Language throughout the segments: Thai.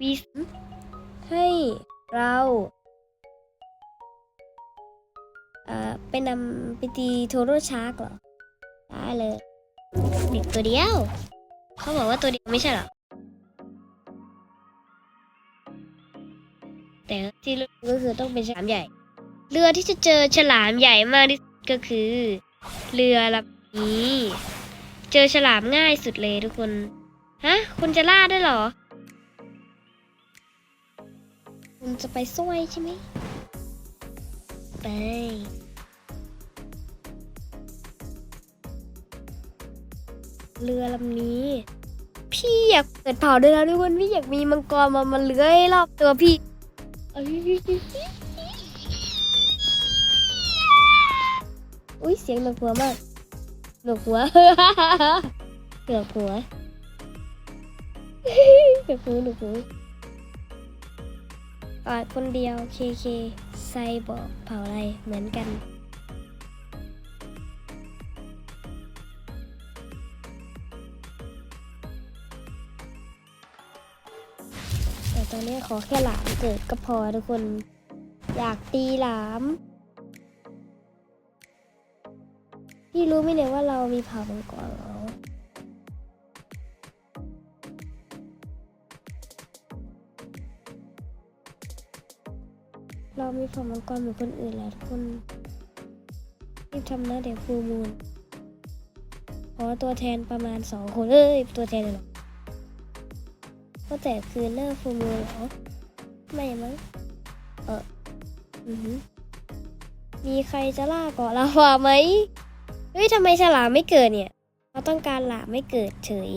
วีสให้เราเอ่อไปนำไปตีโทโรชาร์กเหรอ ได้เลย เด็กตัวเดียว เขาบอกว่าตัวเดียวไม่ใช่เหรอ แต่ที่รู้ก็คือต้องเป็นฉลามใหญ่ เรือที่จะเจอฉลามใหญ่มากที่สุดก็คือ เรือลำนี้ เจอฉลามง่ายสุดเลยทุกคน ฮะ คุณจะล่าได้เหรอ คุณจะไปซ่วยใช่ไหม ไป เรือลำนี้ พี่อยากเปิดเผาด้วยนะทุกคน พี่อยากมีมังกรมามันเลื้อยรอบตัวพี่อุ้ยเสียงหนวกหัวมากหนวกหัวหนวกหัวหนวกหูหนวกหูก อดคนเดียวเคเคไซบอกเผาอะไรเหมือนกันแต่ตอนนี้ขอแค่หลามเกิดก็พอทุกคน อยากตีหลาม พี่รู้ไหมเนี่ยว่าเรามีเผ่ามังกร เรามีผ่ามังกรเหมือนคนอื่นแล้วทุกคนรีบทำนะเดี๋ยวฟูมูลขอตัวแทนประมาณสองคนเอ้ยตัวแทนเลยเหรอก็แต่คือเนอร์ฟูมูลเหรอ ไม่มั้งเอออือมีใครจะล่าเกาะลาวาไหมเฮ้ยทำไมฉลามไม่เกิดเนี่ย เราต้องการหลามไม่เกิดเฉย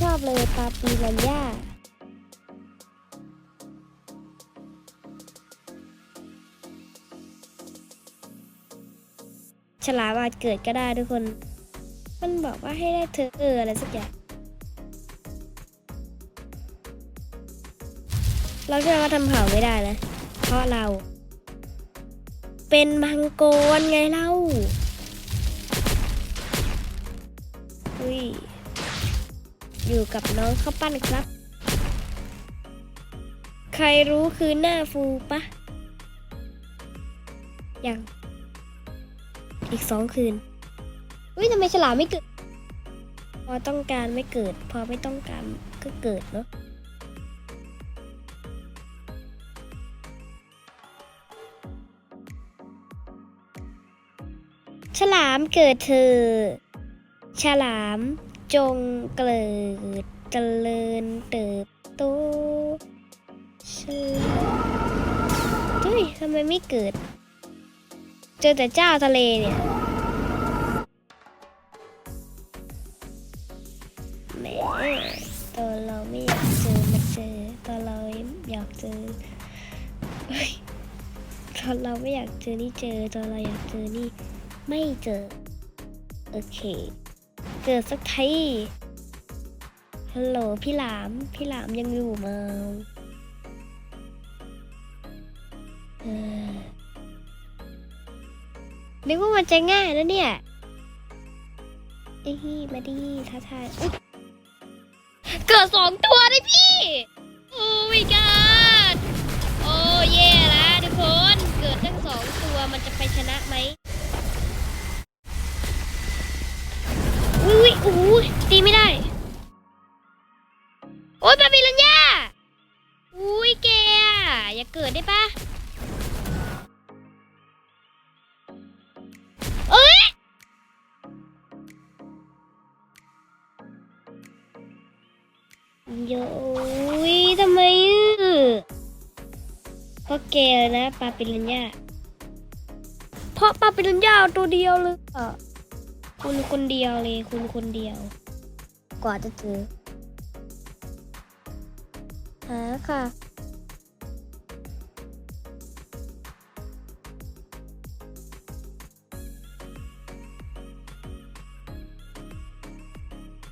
ชอบเลยปาปีรันยาฉลามอาจเกิดก็ได้ทุกคน มันบอกว่าให้ได้เธอเอออะไรสักอย่าง เราเชื่อว่าทำเผาไม่ได้นะ เพราะเรา เป็นมังกรไงเล่าอุ้ย อยู่กับน้องข้าวปั้นครับ ใครรู้คือหน้าฟูปะยัง อีกสองคืนอุ้ยทำไมฉลามไม่เกิด พอต้องการไม่เกิด พอไม่ต้องการก็เกิดเนาะฉลามเกิดเธอ ฉลาม จงเกิดเจริญเติบโตชื่อเฮ้ยทำไมไม่เกิด เจอแต่เจ้าทะเลเนี่ยแหมตอนเราไม่อยากเจอมาเจอตอนเราอยากเจอเฮ้ยตอนเราไม่อยากเจอนี่เจอตอนเราอยากเจอนี่ไม่เจอ โอเค เกิดสักทีฮัลโหลพี่หลาม พี่หลามยังอยู่มาเออนึกว่ามันจะง่ายนะเนี่ยเอ้ยมาดีท้าทายเกิดสองตัวเลยพี่ โอ้ my god ตีไม่ได้ โอ้ยบาบิลัญญาอุ้ยแกอะอย่าเกิดได้ปะเอ้ยโยอุ้ยทำไมอะเพราะแกนะปาปิลัญญาเพราะปาปิลัญญาตัวเดียวเลยอะคุณคนเดียวเลยคุณคนเดียว กว่าจะเจอหาค่ะ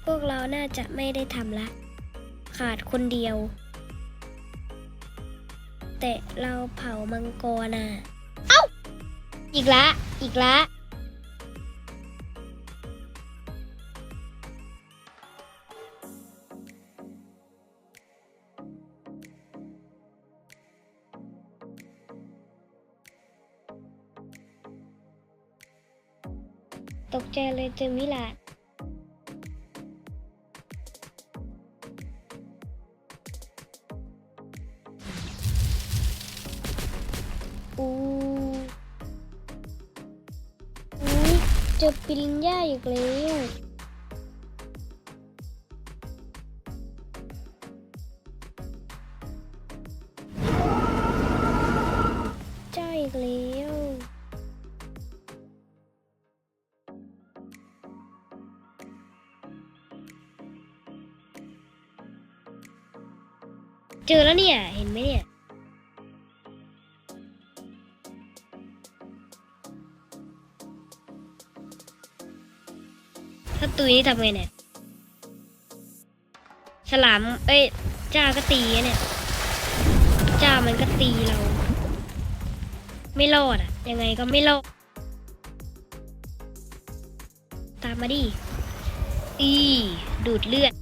พวกเราน่าจะไม่ได้ทำละ ขาดคนเดียว แต่เราเผามังกรน่ะเอ้า อีกละ อีกละ ตกใจเลยเจอมิลาดอู้อุ๊ยเจอปิลินย่าอีกแล้วเจ้าอีกแล้ว เจอแล้วเนี่ย เห็นไหมเนี่ย ถ้าตุยนี่ทำไงเนี่ย ฉลาม เอ้ย จ้าก็ตีเนี่ย จ้ามันก็ตีเรา ไม่รอดอะยังไงก็ไม่รอด ตามมาดิ อี ดูดเลือด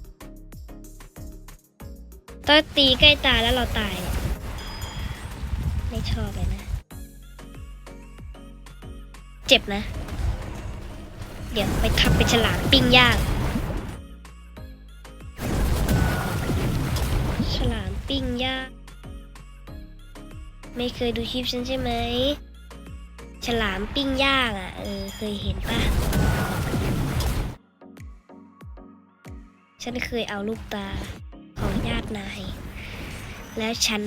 ตอนตีใกล้ตายแล้วเราตายเนี่ยไม่ชอบเลยนะ เจ็บนะ เดี๋ยวไปทับเป็นฉลามปิ้งย่าง ฉลามปิ้งย่าง ไม่เคยดูคลิปฉันใช่ไหม ฉลามปิ้งย่างอะ เออ เคยเห็นปะฉันเคยเอาลูกตา ญาตินาย แล้วฉัน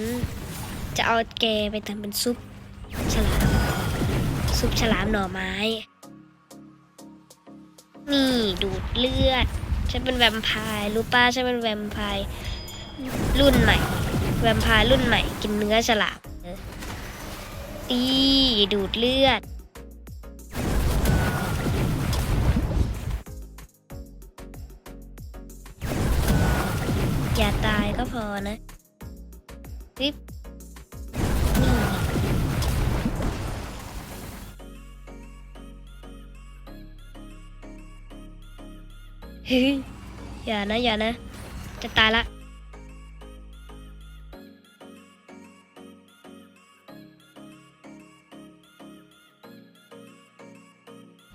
จะเอาแกไปทำเป็นซุปฉลาม ซุปฉลามหน่อไม้ นี่ดูดเลือด ฉันเป็นแวมไพร์รู้ป้าฉันเป็นแวมไพร์รุ่นใหม่ แวมไพร์รุ่นใหม่ กินเนื้อฉลามเอออีดูดเลือด อย่าตายก็พอนะริบนี่เฮ้ยอย่านะอย่านะ จะตายละ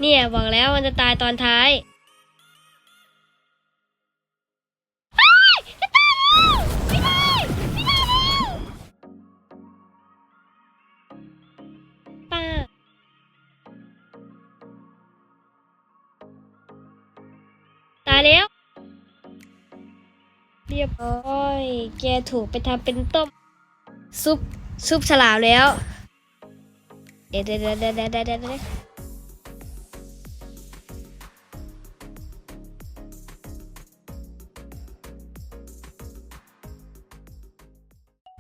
เนี่ยบอกแล้วมันจะตายตอนท้าย ยบร้อย แกถูกไปทำเป็นต้ม ซุปซุปฉลามแล้ว เดี๋ยวเดี๋ยวเดี๋ยวเดี๋ยวเดี๋ยวเดเด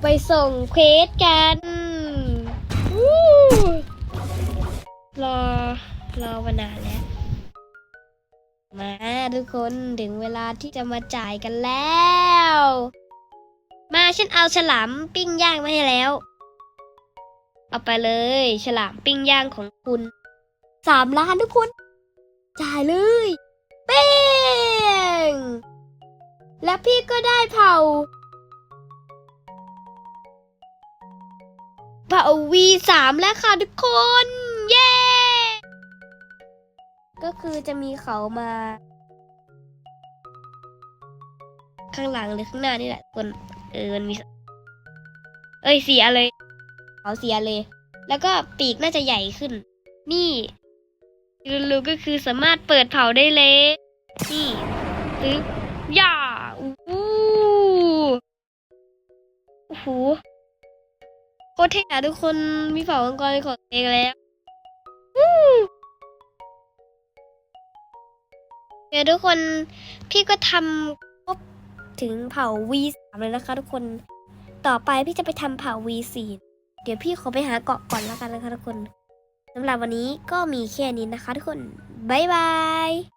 ไปส่งเควสกันรอรอมานานแล้ว ทุกคนถึงเวลาที่จะมาจ่ายกันแล้ว มาฉันเอาฉลามปิ้งย่างมาให้แล้ว เอาไปเลย ฉลามปิ้งย่างของคุณสามล้านทุกคน จ่ายเลยเป้งแล้วพี่ก็ได้เผาเผาวีสามแล้วค่ะทุกคน เย้ ก็คือจะมีเขามา ข้างหลังหรือข้างหน้านี่แหละคนเออมันมี เอ้ยเสียเลยเขาเสียเลย แล้วก็ปีกน่าจะใหญ่ขึ้น นี่ลูก็คือสามารถเปิดเผาได้เลยนี่ตึ๊บย่าอู้หูโอ้โหโคตรเท่อะทุกคนมีเผามังกรของเองแล้วเดี๋ยวทุกคนพี่ก็ทำ ถึงเผ่า V3 เลยนะคะทุกคน ต่อไปพี่จะไปทำเผ่า V4 เดี๋ยวพี่ขอไปหาเกาะก่อนแล้วกันนะคะทุกคนสำหรับวันนี้ก็มีแค่นี้นะคะทุกคน บ๊ายบาย